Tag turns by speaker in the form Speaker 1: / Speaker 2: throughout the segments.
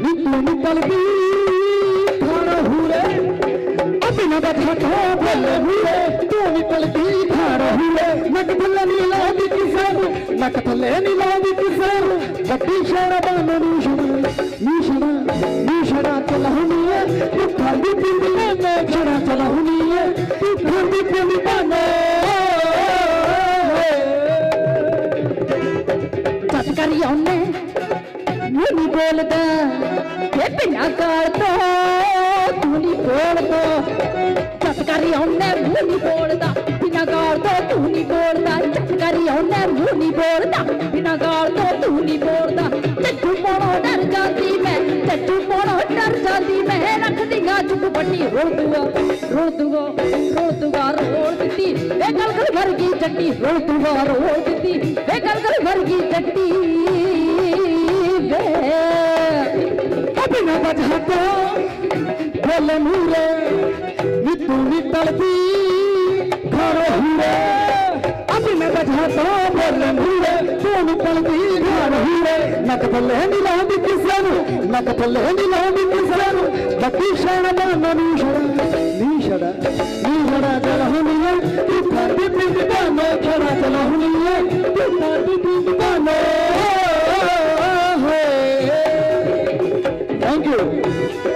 Speaker 1: ਨਿਕਲ ਨਿਕਲਦੀ ਖਾਣਾ ਹੂਰੇ ਅਬਿਨਾ ਬੈਠਾ ਤੋਂ ਬੋਲੇ ਹੂਰੇ ਤੂੰ ਨਿਕਲਦੀ ਖਾਣਾ ਹੂਰੇ ਨੱਕ ਥੱਲੇ ਨਹੀਂ ਲਾਉਂਦੀ ਕਿਸੇ ਨੂੰ ਨੱਕ ਥੱਲੇ ਨਹੀਂ ਲਾਉਂਦੀ ਕਿਸੇ ਨੂੰ ਵੱਡੀ ਸ਼ੇਰ ਬਾਨ ਨੀਸ਼ਣਾ ਨੀਸ਼ਣਾ ਨੀਸ਼ਣਾ ਚਲਾਉਣੀ ਹੈ ਤੂੰ ਖਾਂਦੀ ਪੀਂਦੀ
Speaker 2: ਬੋਲਦਾ ਇਹ ਬਿਨਾ ਕਾਲ ਤੋਂ ਤੂੰ ਨਹੀਂ ਬੋਲਦਾ ਚੱਟ ਕਰੀ ਉਹਨੇ ਮੈਂ ਨਹੀਂ ਬੋਲਦਾ ਬਿਨਾ ਕਾਲ ਤੋਂ ਤੂੰ ਨਹੀਂ ਬੋਲਦਾ ਚੱਟ ਕਰੀ ਉਹਨੇ ਮੈਂ ਨਹੀਂ ਬੋਲਦਾ ਬਿਨਾ ਕਾਲ ਤੋਂ ਤੂੰ ਨਹੀਂ ਬੋਲਦਾ ਚੱਟੂ ਪੋਣੋ ਡਰ ਜਾਂਦੀ ਮੈਂ, ਚੱਟੂ ਪੋਣੋ ਡਰ ਜਾਂਦੀ ਮੈਂ। ਰੱਖਦੀਆਂ ਚੁੱਪ ਵੱਡੀ ਰੋਲ ਦੂਗਾ ਰੋਲ ਦੂਗਾ ਰੋਲ ਦੂਗਾ ਰੋਲ ਦਿੱਤੀ। ਇਹ ਗਲ ਗਲ ਵਰਗੀ ਚੱਟੀ ਰੋਲ ਦੂਗਾ ਰੋਲ ਦਿੱਤੀ। ਇਹ ਗਲ ਗਲ ਵਰਗੀ ਚੱਟੀ ਵੇ।
Speaker 1: ਅਬਿਨਾ ਬੈਠਾ ਤੋਂ ਬੋਲੇ ਮੂਰੇ ਨੀ ਤੂੰ ਨਿਕਲਦੀ ਖਾਣਾ ਹੂਰੇ ਅਬਿਨਾ ਬੈਠਾ ਤੋਂ ਬੋਲੇ ਮੂਰੇ ਤੂੰ ਨਿਕਲਦੀ ਖਾਣਾ ਹੂਰੇ ਨੱਕ ਥੱਲੇ ਨਹੀਂ ਲਾਉਂਦੀ ਕਿਸੇ ਨੂੰ ਨੱਕ ਥੱਲੇ ਨਹੀਂ ਲਾਉਂਦੀ ਕਿਸੇ ਨੂੰ ਬੱਤੀ ਸ਼ਾਨ ਬਾਨਾ ਨੀ ਛੜਾ ਨੀ ਛੜਾ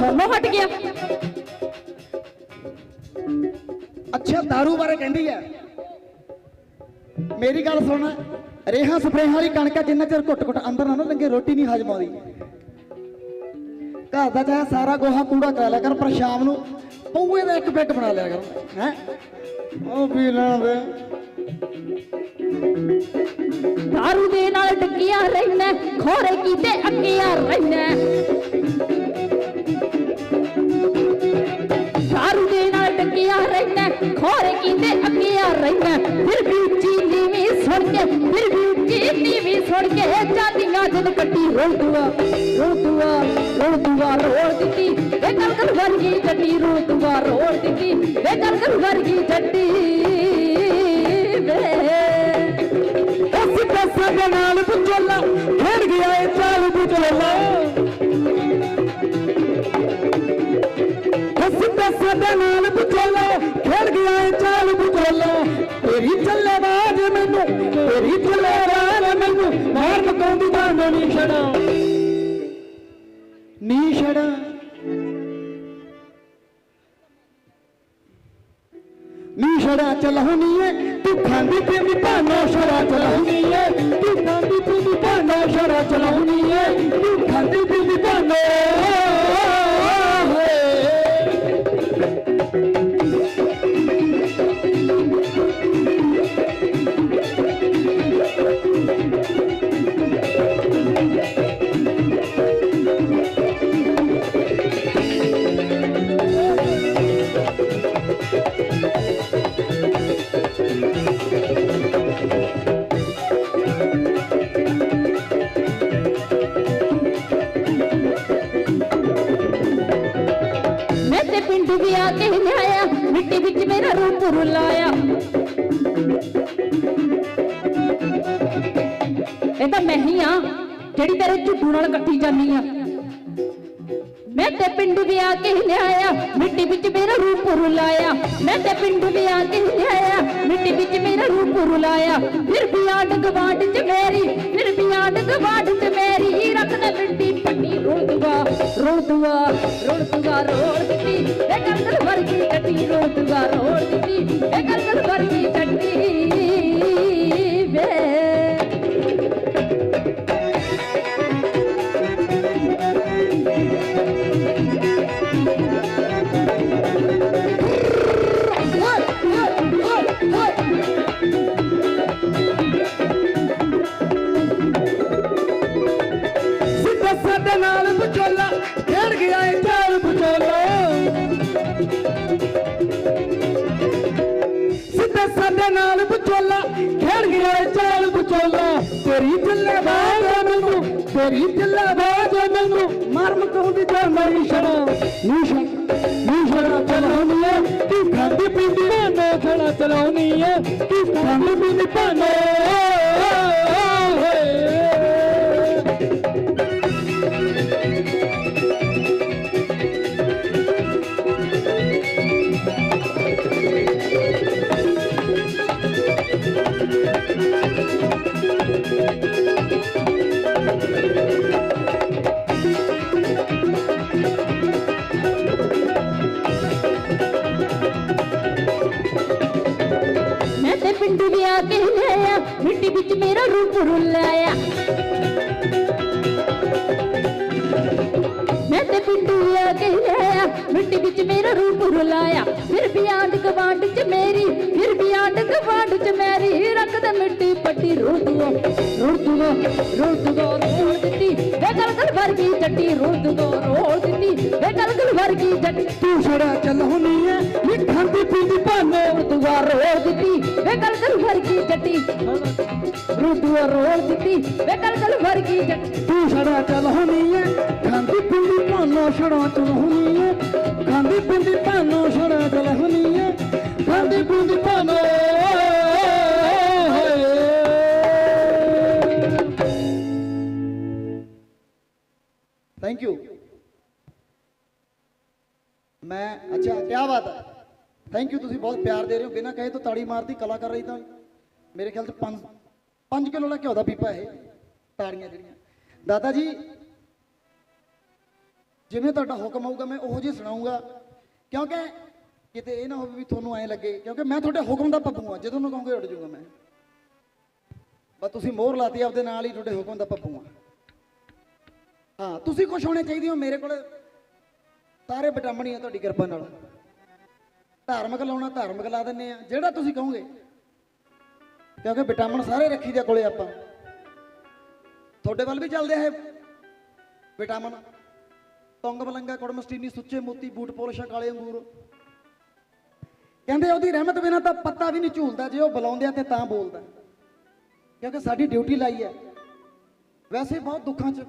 Speaker 2: ਸੋਨੋ ਹਟ ਗਿਆ।
Speaker 1: ਅੱਛਾ दारू ਬਾਰੇ ਕਹਿੰਦੀ ਹੈ ਮੇਰੀ ਗੱਲ ਸੁਣ। ਰੇਹਾਂ ਸਪਰੇਹਾਂ ਵਾਲੀ ਕਣਕਾਂ ਜਿੰਨਾ ਚਿਰ ਘੁੱਟ ਘੁੱਟ ਅੰਦਰ ਨਾ ਲੰਗੇ ਰੋਟੀ ਨਹੀਂ ਹਜਮ ਆਉਂਦੀ। ਘਰ ਦਾ ਚਾਹੇ ਸਾਰਾ ਗੋਹਾ ਕੂੜਾ ਕਰਾ ਲਿਆ ਕਰ ਪਰ ਸ਼ਾਮ ਨੂੰ ਪਊਏ ਦਾ ਇੱਕ ਬੈੱਡ ਬਣਾ ਲਿਆ ਕਰ ਹੈ? ਉਹ ਪੀ ਲੈਣ ਦੇ।
Speaker 2: ਦਾਰੂ ਦੇ ਨਾਲ ਟੱਕੀਆਂ ਰਹਿਨੇ ਖੋਰੇ ਕੀਤੇ ਅੱਕੀਆਂ ਰਹਿਨੇ ਰਹਿਨੇ ਖੋਰੇ ਕੀਤੇ ਅੱਕੀਆਂ ਫਿਰ ਵੀ ਉੱਚੀ ਨੀਵੀਂ ਸੁਣ ਕੇ, ਫਿਰ ਵੀ ਉੱਚੀ ਨੀਵੀਂ ਸੁਣ ਕੇ ਜਾਂਦੀਆਂ ਜਦ ਕੱਟੀ ਰੋਲ ਦੁਆ ਰੋਲ ਦੁਆ, ਰੋਲ ਦਿੱਤੀ। ਇਹ ਗਲ ਗਲ ਵਰਗੀ ਜੱਟੀ ਰੋਲ ਦੁਆ, ਰੋਲ ਦਿੱਤੀ। ਇਹ ਗਲ ਗਲ ਵਰਗੀ ਜੱਟੀ ਵੇ।
Speaker 1: ਉਸ ਪੈਸੇ ਚਾਲ, ਤੇਰੀ ਚੱਲੇ ਬਾਜ ਮੈਨੂੰ, ਤੇਰੀ ਚੱਲੇ ਰਾਜ ਮੈਨੂੰ ਮਾਰ ਮਕਾਉਂਦੀ ਤਾਂ ਨਹੀਂ ਛੜਾ ਨੀ ਛੜਾ ਨੀ ਛੜਾ ਚਲਾਉਣੀ ਏ ਤੂੰ ਖਾਂਦੀ ਪੀਂਦੀ ਭਾਨਾ ਛੜਾ
Speaker 2: ਚਲਾ। ਆ ਕੇ ਲਿਆਇਆ, ਮਿੱਟੀ ਵਿੱਚ ਮੇਰਾ ਰੂਪ ਰੁਲਾਇਆ ਇਹ ਤਾਂ ਮੈਂ ਹੀ ਆ, ਜਿਹੜੀ ਤੇਰੇ ਝੁੱਡੂ ਨਾਲ ਇਕੱਠੀ ਜਾਨੀ ਆ। ਮੈਂ ਤੇ ਪਿੰਡ ਵੀ ਆ ਕੇ ਲਿਆਇਆ, ਮਿੱਟੀ ਵਿੱਚ ਮੇਰਾ ਰੂਪ ਰੁਲਾਇਆ ਮੈਂ ਤੇ ਪਿੰਡ ਵੀ ਆ ਕੇ ਲਿਆਇਆ, ਮਿੱਟੀ ਵਿੱਚ ਮੇਰਾ ਰੂਪ ਰੁਲਾਇਆ ਫਿਰ ਵੀ ਆਡ ਗਵਾਂਡ ਚ ਮੇਰੀ ਫਿਰ ਵੀ ਆਡ ਗਵਾਂਡ ਚ ਮੇਰੀ ਰੱਖਦਾ ਮਿੱਟੀ ਪੱਟੀ ਰੋਲ ਦੁਆ ਰੋਲ ਦੁਆ ਰੋਲ ਦੁਆ ਰੋਲ ਦਿੱਤੀ ਇਹ
Speaker 1: ਤੇਰੀ ਢਿੱਲਾ ਬਾਜ ਮੈਨੂੰ ਮਰਮ ਕਹੂੰਦੀ ਤੇ ਮੇਰੀ ਛੜਾ। ਨੀ ਛੜਾ ਨੀ ਛੜਾ ਚਲਾਉਣੀ ਐ ਕੀ ਖਾਂਦੀ
Speaker 2: ਪਿੰਡ ਵਿਆਹ ਕੇ ਲਿਆ ਮਿੱਟੀ ਵਿੱਚ ਮੇਰਾ ਰੂਪ ਰੁਲਾਇਆ। ਮੈਂ ਤੇ ਪਿੰਡ ਵਿਆਹ ਕੇ ਲਿਆ ਮਿੱਟੀ ਵਿੱਚ ਮੇਰਾ ਰੂਪ ਰੁਲਾਇਆ। ਫਿਰ ਵੀ ਗਵਾਂਡ ਚ ਮੇਰੀ, ਫਿਰ ਵੀ ਆਂਡ ਗਵਾਂਡ ਚ ਮੇਰੀ। ਰੱਖਦਾ ਮਿੱਟੀ ਪੱਟੀ ਰੋਦੂਆ ਰੋਦੂਆ ਰੋਦੂਆ, ਰੋਲ ਦਿੱਤੀ। ਵੇ ਗਲ ਵਰਗੀ ਜੱਟੀ ਰੋਦੂਆ, ਰੋਲ ਦਿੱਤੀ। ਵੇ ਗਲ ਵਰਗੀ ਜੱਟੀ।
Speaker 1: ਤੂੰ ਛੜਾ ਚਲਾਉਣੀ ਐ ਨੀ ਖਾਂਦੀ ਪੀਂਦੀ ਭਾਨੇ
Speaker 2: ਰੋਦੂਆ, ਰੋਲ ਦਿੱਤੀ। ਰੋਦੂਆ ਰੋਲ ਦਿੱਤੀ। ਵੇ ਗਲ ਗਲ ਵਰਗੀ ਜੱਟੀ
Speaker 1: ਤੂੰ ਛੜਾ ਚਲਾਉਣੀ ਐ ਖਾਂਦੀ ਪੀਂਦੀ ਭਾਨੋ ਛੜਾ ਚਲਾਉਣੀ ਐ ਖਾਂਦੀ ਪੀਂਦੀ ਭਾਨੋ ਛੜਾ ਚਲਾਉਣੀ ਐ ਖਾਂਦੀ ਪੀਂਦੀ ਭਾਨੋ
Speaker 3: ਥੈਂਕ ਯੂ ਮੈਂ, ਅੱਛਾ ਕੀ ਬਾਤ ਹੈ। ਥੈਂਕ ਯੂ ਤੁਸੀਂ ਬਹੁਤ ਪਿਆਰ ਦੇ ਰਹੇ ਹੋ। ਬਿਨਾਂ ਕਹੇ ਤੋਂ ਤਾੜੀ ਮਾਰਦੀ, ਕਲਾਕਾਰ ਰਹੀ ਤਾਂ ਮੇਰੇ ਖਿਆਲ ਚ ਪੰਜ 5 ਕਿਲੋ ਦਾ ਘਿਓ ਦਾ ਪੀਪਾ ਇਹ ਤਾਰੀਆਂ ਜਿਹੜੀਆਂ। ਦਾਦਾ ਜੀ, ਜਿਵੇਂ ਤੁਹਾਡਾ ਹੁਕਮ ਆਊਗਾ ਮੈਂ ਉਹੋ ਜਿਹੀ ਸੁਣਾਉਂਗਾ ਕਿਉਂਕਿ ਕਿਤੇ ਇਹ ਨਾ ਹੋਵੇ ਵੀ ਤੁਹਾਨੂੰ ਐਂ ਲੱਗੇ, ਕਿਉਂਕਿ ਮੈਂ ਤੁਹਾਡੇ ਹੁਕਮ ਦਾ ਪੱਪੂ ਆ ਜਦੋਂ ਨੂੰ ਕਹੋਗੇ ਉੱਡ ਜਾਊਗਾ ਮੈਂ। ਬਸ ਤੁਸੀਂ ਮੋਹਰ ਲਾਤੀ ਆਪਦੇ ਨਾਲ ਹੀ ਤੁਹਾਡੇ ਹੁਕਮ ਦਾ ਪੱਪੂ ਆ ਹਾਂ, ਤੁਸੀਂ ਖੁਸ਼ ਹੋਣੇ ਚਾਹੀਦੇ ਹੋ ਮੇਰੇ ਕੋਲ। ਸਾਰੇ ਵਿਟਾਮਿਨ ਆ ਤੁਹਾਡੀ ਕਿਰਪਾ ਨਾਲ। ਧਾਰਮਿਕ ਲਾਉਣਾ ਧਾਰਮਿਕ ਲਾ ਦਿੰਨੇ ਆ, ਜਿਹੜਾ ਤੁਸੀਂ ਕਹੋਗੇ। ਕਿਉਂਕਿ ਵਿਟਾਮਿਨ ਸਾਰੇ ਰੱਖੀ ਦੇ ਕੋਲੇ ਆਪਾਂ। ਤੁਹਾਡੇ ਵੱਲ ਵੀ ਚੱਲਦੇ ਹੈ ਵਿਟਾਮਿਨ। ਤੁੰਗ ਬਲੰਗਾ ਕੁੜਮਸਟੀਨੀ, ਸੁੱਚੇ ਮੋਤੀ, ਬੂਟ ਪੋਲਿਸ਼ਾਂ ਕਾਲੇ ਅੰਗੂਰ। ਕਹਿੰਦੇ ਉਹਦੀ ਰਹਿਮਤ ਬਿਨਾਂ ਤਾਂ ਪੱਤਾ ਵੀ ਨਹੀਂ ਝੂਲਦਾ, ਜੇ ਉਹ ਬੁਲਾਉਂਦੇ ਆ ਤੇ ਤਾਂ ਬੋਲਦਾ। ਕਿਉਂਕਿ ਸਾਡੀ ਡਿਊਟੀ ਲਾਈ ਹੈ। ਵੈਸੇ ਬਹੁਤ ਦੁੱਖਾਂ 'ਚ,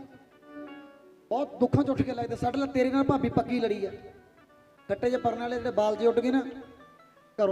Speaker 3: ਬਹੁਤ ਦੁੱਖਾਂ 'ਚ ਉੱਠ ਕੇ ਲੱਗਦੇ ਸਾਡੇ ਨਾਲ ਤੇਰੇ ਨਾਲ ਭਾਬੀ ਪੱਕੀ ਲੜੀ ਆ ਕੱਟੇ ਜੇ ਪਰਨ ਵਾਲੇ ਜਿਹੜੇ ਬਾਲ ਜੇ ਉੱਡ ਗਏ ਨਾ